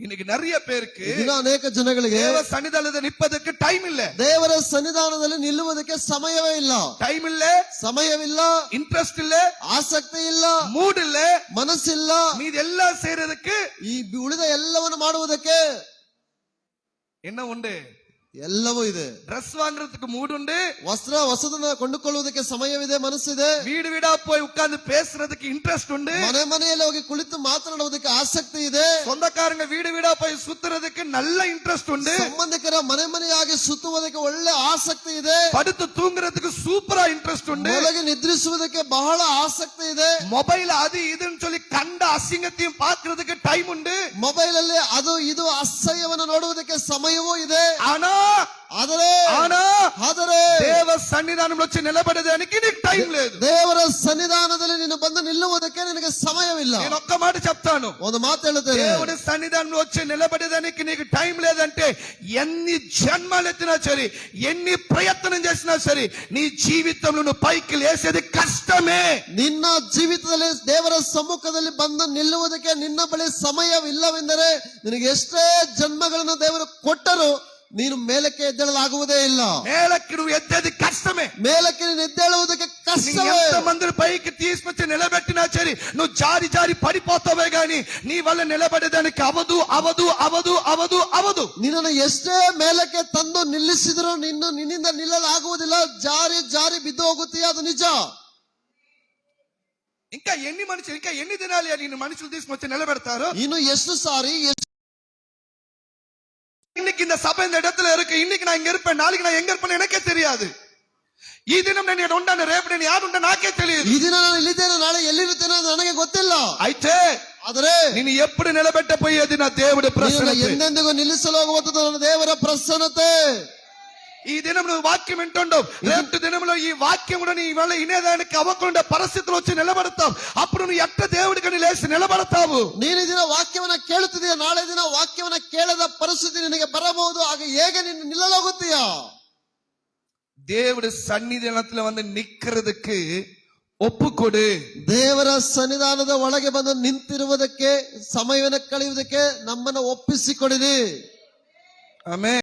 இன்னைக்கு நிறைய பேருக்கு ದಿನ ಅನೇಕ ಜನಗಳಿಗೆ தேவ சன்னிதானத்தில் நிற்பதற்கு டைம் இல்ல ದೇವರ ಸನ್ನಿಧಾನದಲ್ಲಿ ನಿಲ್ಲುವುದಕ್ಕೆ ಸಮಯವೇ ಇಲ್ಲ டைம் இல்ல ಸಮಯವಿಲ್ಲ இன்ட்ரெஸ்ட் இல்ல ಆಸಕ್ತಿ ಇಲ್ಲ மூட் இல்ல ಮನಸ್ಸಿಲ್ಲ மீது எல்லாம் செய்யறதுக்கு ಈ ಉಳಿದ ಎಲ್ಲವನ್ನು ಮಾಡುವುದಕ್ಕೆ என்ன உண்டு ಎಲ್ಲವೂ ಇದೆ Dress வாங்குறதுக்கு மூடு உண்டு ವಸ್ತ್ರ ಹೊಸದನ್ನ ಕೊಂಡುಕೊಳ್ಳುವುದಕ್ಕೆ ಸಮಯವಿದೆ ಮನಸ್ಸಿದೆ வீடு வீடா போய் உட்கார்ந்து பேசுறதுக்கு இன்ட்ரெஸ்ட் உண்டு ಮನೆ ಮನೆಯಲ್ಲಿ ಹೋಗಿ ಕುಳಿತು ಮಾತನಾಡುವುದಕ್ಕೆ ಆಸಕ್ತಿ ಇದೆ சொந்தக்காரங்க வீடு வீடா போய் சுத்துறதுக்கு நல்ல இன்ட்ரெஸ்ட் உண்டு ಸಂಬಂಧಿಕರ ಮನೆ ಮನೆಯಾಗಿ ಸುತ್ತುವುದಕ್ಕೆ ಒಳ್ಳೆ ಆಸಕ್ತಿ ಇದೆ படுத்து தூங்குறதுக்கு சூப்பரா இன்ட்ரெஸ்ட் உண்டு ಒಳಗೆ ನಿದ್ರಿಸುವುದಕ್ಕೆ ಬಹಳ ಆಸಕ್ತಿ ಇದೆ மொபைல் அது இதுன்னு சொல்லி கண்ட அசிங்கத்தையும் பார்க்கிறதுக்கு டைம் உண்டு ಮೊಬೈಲ್ ಅಲ್ಲಿ ಅದು ಇದು ಅಸಹ್ಯವನ್ನು ನೋಡುವುದಕ್ಕೆ ಸಮಯವೂ ಇದೆ ஆனா ಆದರೆ ஆனா ಆದರೆ దేవ సన్నిధానంలో వచ్చి నిలబడేదానికి నీకు టైం లేదు ದೇವರ ಸನ್ನಿಧಾನದಲ್ಲಿ ನೀನು ಬಂದು ನಿಲ್ಲುವುದಕ್ಕೆ ನಿನಗೆ ಸಮಯವಿಲ್ಲ నేను ఒక్క మాట చెప్తాను ಒಂದು ಮಾತು ಹೇಳುತ್ತೇನೆ దేవుడి సన్నిధానంలో వచ్చి నిలబడేదానికి నీకు టైం లేదంటే ఎన్ని జన్మలు ఎత్తినా సరే ఎన్ని ప్రయత్నం చేసినా సరే నీ జీవితంలో నువ్వు పైకి లేసేది కష్టమే ನಿನ್ನ ಜೀವಿತದಲ್ಲಿ ದೇವರ ಸಮ್ಮುಖದಲ್ಲಿ ಬಂದು ನಿಲ್ಲುವುದಕ್ಕೆ ನಿನ್ನ ಬಳಿ ಸಮಯವಿಲ್ಲವೆಂದರೆ ನಿನಗೆ ಎಷ್ಟೇ ಜನ್ಮಗಳನ್ನು ದೇವರು ಕೊಟ್ಟರು ನೀನು ಮೇಲಕ್ಕೆ ಎದ್ದೇಳಲಾಗುವುದೇ ಇಲ್ಲ నేలకి నువ్వు ఎత్తేది కష్టమే ಮೇಲಕ್ಕೆ ನೀನು ಎದ್ದೇಳುವುದಕ್ಕೆ నీ ಕಷ್ಟವೇ ఎంత మందిని పైకి తీసుకొచ్చి నిలబెట్టినా సరే నువ్వు జారి జారి పడిపోతావే గాని నీ వల్ల నిలబడేదానికి అవదు అవదు అవదు అవదు అవదు ನಿನ್ನನ್ನು ಎಷ್ಟೇ ಮೇಲಕ್ಕೆ ತಂದು ನಿಲ್ಲಿಸಿದರೂ ನಿನ್ನ ನಿನ್ನಿಂದ ನಿಲ್ಲಲಾಗುವುದಿಲ್ಲ ಜಾರಿ ಜಾರಿ ಬಿದ್ದು ಹೋಗುತ್ತೀಯ ಅದು ನಿಜ ఇంకా ఎన్ని మనుషులు ఇంకా ఎన్ని దినాలు నేను మనుషులు తీసుకొచ్చి నిలబెడతారు ಇನ್ನು ಎಷ್ಟು ಸಾರಿ ಎಷ್ಟು இன்னைக்கு இந்த சபை இந்த இடத்துல இருக்கு இன்னைக்கு நான் இங்க இருப்பேன் நாளைக்கு நான் எங்க இருப்பேன் எனக்கே தெரியாது ಈ ದಿನ ನನಗೆ ಉಂಟಾನೆ ರೇಪು ನೇನು ಯಾರು ಉಂಟ ನಾಕೇ ತಿಳಿಯದು ಈ ದಿನ ನಾನು ಇಲ್ಲಿದ್ದೇನೆ ನಾಳೆ ಎಲ್ಲಿರುತ್ತೇನೆ ಅದು ನನಗೆ ಗೊತ್ತಿಲ್ಲ ಐತೆ ಆದರೆ ನೀನು ಎಪ್ಪಡು ನೆಲಬೆಟ್ಟಪೋಯ್ಯ ದಿನ ದೇವರ ಪ್ರಸನ್ನ ಎಂದೆಂದಿಗೂ ನಿಲ್ಲಿಸಲು ನನ್ನ ದೇವರ ಪ್ರಸನ್ನತೆ ఈ దినంలో వాక్యం వింటుండవు రేపు దినంలో ఈ వాక్యం కూడా నీ వల్ల ఇనేదానికి అవకుండా పరిస్థితులు వచ్చి నిలబడి ಆತಾವು ನೀನು ದಿನ ವಾಕ್ಯವನ್ನ ಕೇಳುತ್ತಿದೆಯ ನಾಳೆ ದಿನ ವಾಕ್ಯವನ್ನ ಕೇಳದ ಪರಿಸ್ಥಿತಿ ನಿನಗೆ ಬರಬಹುದು ಆಗ ಹೇಗೆ ನೀನು ನಿಲ್ಲಲಾಗುತ್ತೀಯ தேவட சந்நிதானத்துல வந்து நிக்கிறதுக்கு ಒಪ್ಪು ಕೊಡು ದೇವರ ಸನ್ನಿಧಾನದ ಒಳಗೆ ಬಂದು ನಿಂತಿರುವುದಕ್ಕೆ ಸಮಯವನ್ನು ಕಳೆಯುವುದಕ್ಕೆ ನಮ್ಮನ್ನು ಒಪ್ಪಿಸಿಕೊಡಿರಿ ಆಮೇಲೆ